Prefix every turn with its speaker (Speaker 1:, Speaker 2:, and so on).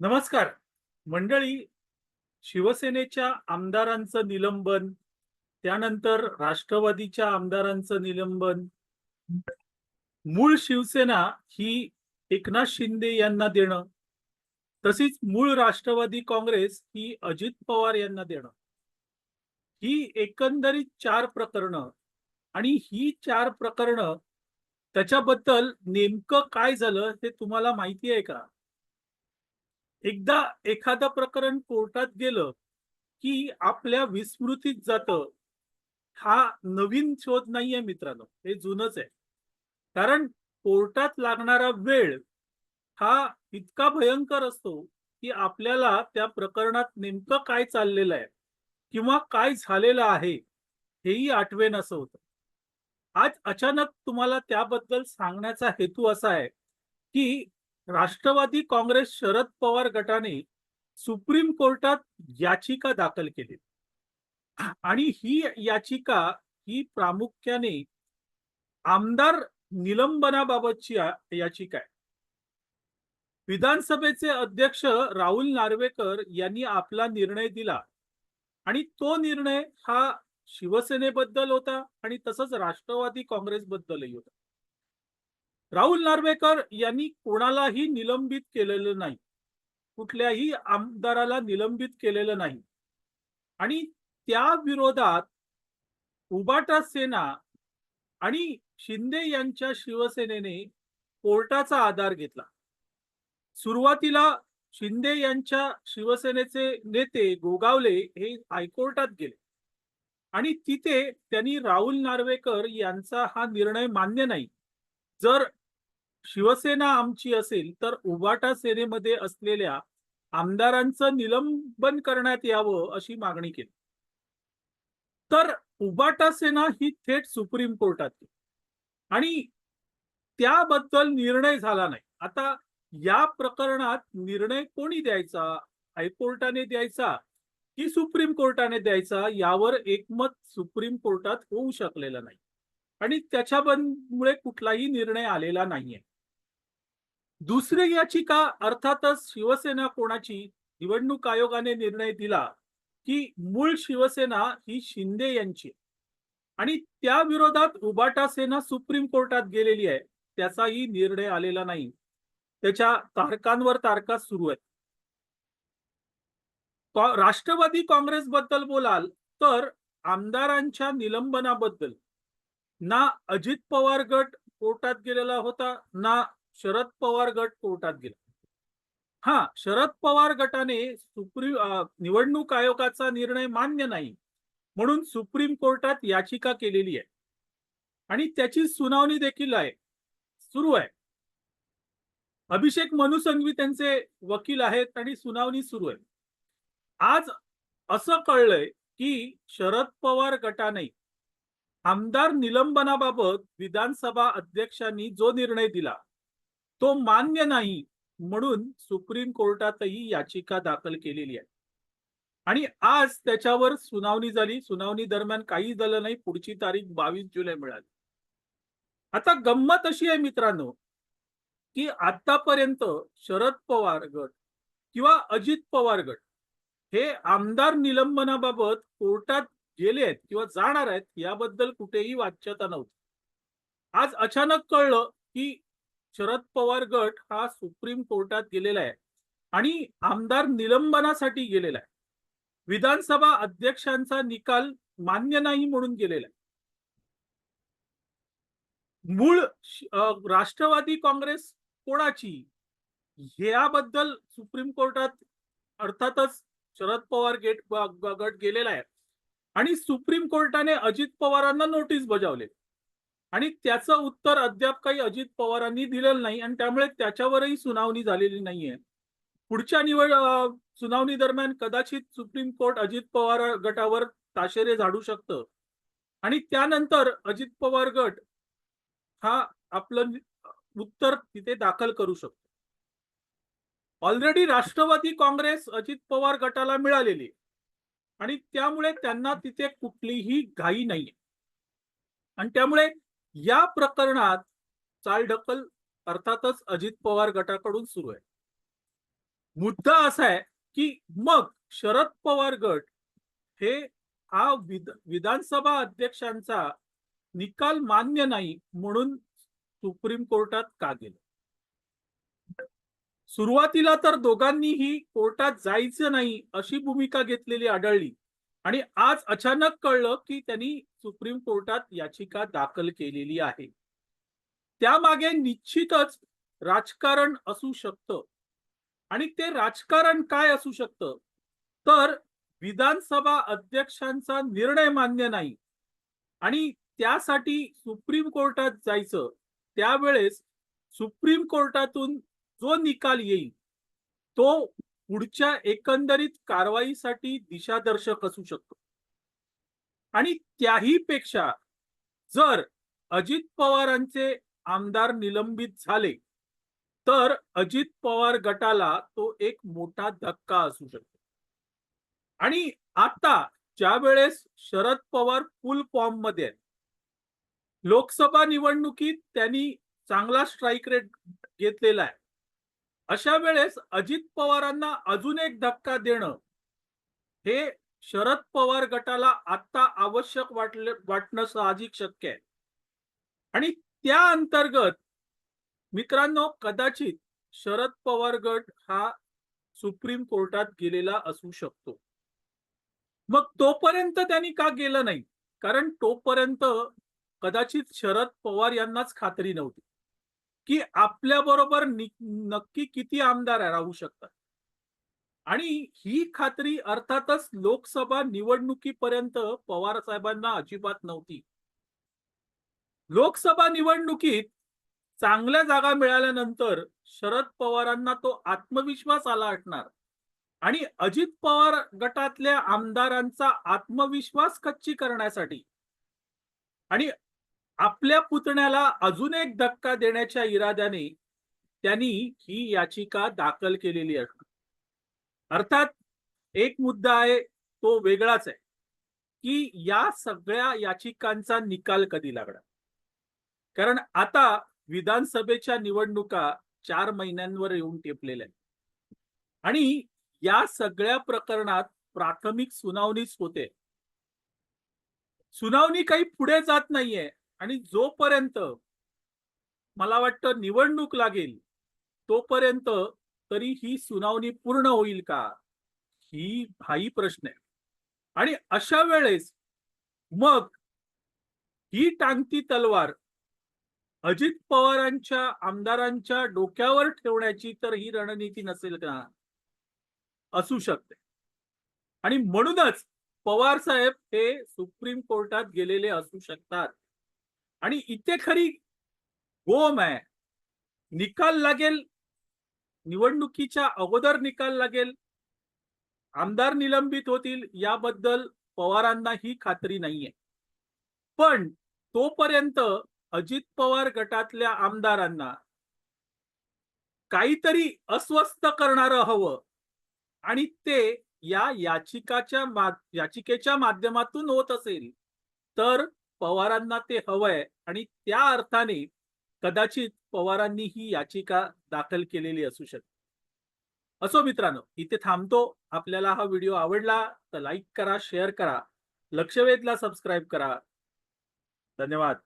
Speaker 1: नमस्कार. मंडळी शिवसेनेच्या आमदारांचं निलंबन त्यानंतर राष्ट्रवादीच्या आमदारांचं निलंबन. मूळ शिवसेना ही एकनाथ शिंदे यांना देणं तशीच मूळ राष्ट्रवादी काँग्रेस ही अजित पवार यांना देणं. ही एकंदरीत चार प्रकरणं आणि ही चार प्रकरणं त्याच्याबद्दल नेमकं काय झालं हे तुम्हाला माहिती आहे का? एकदा एखादं प्रकरण कोर्टात गेलं की आपल्या विस्मृतीत जातं हा नवीन शोध नाहीये मित्रांनो हे जुनच आहे. कारण कोर्टात लागणारा वेळ हा इतका भयंकर असतो की आपल्याला त्या प्रकरणात नेमकं काय चाललेलं आहे किंवा काय झालेलं आहे हेही आठवेन असं होतं. आज अचानक तुम्हाला त्याबद्दल सांगण्याचा हेतू असा आहे की राष्ट्रवादी काँग्रेस शरद पवार गटाने सुप्रीम कोर्टात याचिका दाखल केली. आणि ही याचिका ही प्रामुख्याने आमदार निलंबनाबाबतची याचिका आहे. विधानसभेचे अध्यक्ष राहुल नार्वेकर यांनी आपला निर्णय दिला आणि तो निर्णय हा शिवसेनेबद्दल होता आणि तसंच राष्ट्रवादी काँग्रेसबद्दलही होता. राहुल नार्वेकर यांनी कोणालाही निलंबित केलेलं नाही. कुठल्याही आमदाराला निलंबित केलेलं नाही. आणि त्या विरोधात उबाटा सेना आणि शिंदे यांच्या शिवसेनेने कोर्टाचा आधार घेतला. सुरुवातीला शिंदे यांच्या शिवसेनेचे नेते गोगावले हे हायकोर्टात गेले. आणि तिथे त्यांनी राहुल नार्वेकर यांचा हा निर्णय मान्य नाही. जर शिवसेना आमची असेल तर उबाटा सेनेमध्ये असलेल्या आमदारांचं निलंबन करण्यात यावं अशी मागणी केली. तर उबाटा सेना ही थेट सुप्रीम कोर्टात आणि त्याबद्दल निर्णय झाला नाही. आता या प्रकरणात निर्णय कोणी द्यायचा? हायकोर्टाने द्यायचा की सुप्रीम कोर्टाने द्यायचा? यावर एकमत सुप्रीम कोर्टात होऊ शकलेलं नाही. आणि त्याच्यामुळे कुठलाही निर्णय आलेला नाहीये. दुसरी याचिका अर्थातच शिवसेना कोणाची? निवडणूक आयोगाने निर्णय दिला की मूळ शिवसेना ही शिंदे यांची आणि त्या विरोधात उबाटा सेना सुप्रीम कोर्टात गेलेली आहे. त्याचाही निर्णय आलेला नाही. त्याच्या तारकांवर तारका सुरू आहेत. राष्ट्रवादी काँग्रेस बद्दल बोलाल तर आमदारांच्या निलंबनाबद्दल ना अजित पवार गट कोर्टात गेलेला होता ना शरद पवार गट कोर्टात गेला. हा शरद पवार गटाने सुप्रीम निवडणूक आयोगाचा निर्णय मान्य नाही म्हणून सुप्रीम कोर्टात याचिका केलेली आहे. आणि त्याची सुनावणी देखील आहे. सुरू आहे. अभिषेक मनु संघवी त्यांचे वकील आहेत आणि सुनावणी सुरू आहे. आज असं कळलंय की शरद पवार गटाने आमदार निलंबनाबाबत विधानसभा अध्यक्षांनी जो निर्णय दिला तो मान्य नाही म्हणून सुप्रीम कोर्टातही याचिका दाखल केलेली आहे. आणि आज त्याच्यावर सुनावणी झाली. सुनावणी दरम्यान काही झालं नाही पुढची तारीख बावीस जुलै मिळाली. आता गंमत अशी आहे मित्रांनो की आतापर्यंत शरद पवार गट किंवा अजित पवार गट हे आमदार निलंबनाबाबत कोर्टात गेले आहेत किंवा जाणार आहेत याबद्दल कुठेही वाच्यता नव्हती. आज अचानक कळलं की शरद पवार गट हा सुप्रीम कोर्टात गेलेला आहे आणि आमदार निलंबनासाठी गेलेला आहे. विधानसभा अध्यक्षांचा निकाल मान्य नाही म्हणून गेलेला आहे. मूळ राष्ट्रवादी काँग्रेस कोणाची? ह्याबद्दल सुप्रीम कोर्टात अर्थातच शरद पवार गेट ग- गट गेलेला आहे. आणि सुप्रीम कोर्टाने अजित पवारांना नोटीस बजावले. आणि त्याचं उत्तर अद्याप काही अजित पवारांनी दिलेलं नाही आणि त्यामुळे त्याच्यावरही सुनावणी झालेली नाहीये. पुढच्या निवड सुनावणी दरम्यान कदाचित सुप्रीम कोर्ट अजित पवार गटावर ताशेरे झाडू शकतं. आणि त्यानंतर अजित पवार गट हा आपलं उत्तर तिथे दाखल करू शकतो. ऑलरेडी राष्ट्रवादी काँग्रेस अजित पवार गटाला मिळालेली. आणि त्यामुळे त्यांना तिथे कुठलीही घाई नाहीये. आणि त्यामुळे या प्रकरणात चालढकल अर्थातच अजित पवार गटाकडून सुरू आहे. मुद्दा असा आहे की मग शरद पवार गट हे हा विध विधानसभा अध्यक्षांचा निकाल मान्य नाही म्हणून सुप्रीम कोर्टात का गेलं? सुरुवातीला तर दोघांनीही कोर्टात जायचं नाही अशी भूमिका घेतलेली आढळली. आणि आज अचानक कळलं की त्यांनी सुप्रीम कोर्टात याचिका दाखल केलेली आहे. त्यामागे निश्चितच राजकारण असू शकतं. आणि ते राजकारण काय असू शकतं? तर विधानसभा अध्यक्षांचा निर्णय मान्य नाही. आणि त्यासाठी सुप्रीम कोर्टात जायचं त्यावेळेस सुप्रीम कोर्टातून जो निकाल येईल तो पुढच्या एकंदरीत कारवाईसाठी दिशादर्शक असू शकतो. आणि त्याही पेक्षा जर अजित पवारांचे आमदार निलंबित झाले तर अजित पवार गटाला तो एक मोठा धक्का असू शकतो. आणि आता ज्या वेळेस शरद पवार फुल फॉर्ममध्ये आहेत लोकसभा निवडणुकीत त्यांनी चांगला स्ट्राईक रेट घेतलेला आहे. अशा वेळेस अजित पवारांना अजून एक धक्का देणं हे शरद पवार गटाला आता आवश्यक वाटले वाटणं साहजिक शक्य आहे. आणि त्या अंतर्गत मित्रांनो कदाचित शरद पवार गट हा सुप्रीम कोर्टात गेलेला असू शकतो. मग तोपर्यंत त्यांनी का गेलं नाही? कारण तोपर्यंत कदाचित शरद पवार यांनाच खात्री नव्हती. की आपल्या बरोबर नक्की किती आमदार राहू शकतात? आणि ही खात्री अर्थातच लोकसभा निवडणुकीपर्यंत पवार साहेबांना अजिबात नव्हती. लोकसभा निवडणुकीत चांगल्या जागा मिळाल्यानंतर शरद पवारांना तो आत्मविश्वास आला असणार. आणि अजित पवार गटातल्या आमदारांचा आत्मविश्वास कच्ची करण्यासाठी आणि आपल्या पुतण्याला अजून एक धक्का देण्याच्या इराद्याने त्यांनी ही याचिका दाखल केलेली असण अर्थात एक मुद्दा आहे तो वेगळाच आहे की या सगळ्या याचिकांचा निकाल कधी लागणार? कारण आता विधानसभेच्या निवडणुका चार महिन्यांवर येऊन टेपलेल्या आहेत. आणि या सगळ्या प्रकरणात प्राथमिक सुनावणीच होते. सुनावणी काही पुढे जात नाहीये. आणि जोपर्यंत मला वाटतं निवडणूक लागेल तोपर्यंत तरी ही सुनावणी पूर्ण होईल का? ही हाही प्रश्न आहे. आणि अशा वेळेस मग ही टांगती तलवार अजित पवारांच्या आमदारांच्या डोक्यावर ठेवण्याची तर ही रणनीती नसेल का? असू शकते. आणि म्हणूनच पवार साहेब हे सुप्रीम कोर्टात गेलेले असू शकतात. आणि इथे खरी गोम आहे. निकाल लागेल निवडणुकीच्या अगोदर निकाल लागेल आमदार निलंबित होतील याबद्दल पवारांना ही खात्री नाहीये. पण तोपर्यंत अजित पवार गटातल्या आमदारांना काहीतरी अस्वस्थ करणारं हवं आणि ते या याचिकाच्या याचिकेच्या माध्यमातून होत असेल तर पवारांना ते हवंय आणि त्या अर्थाने कदाचित पवारांनी ही याचिका दाखल केलेली असू शकते. असो मित्रांनो इथे थांबतो. आपल्याला हा व्हिडिओ आवडला तर लाईक करा शेअर करा. लक्षवेधला सबस्क्राईब करा. धन्यवाद.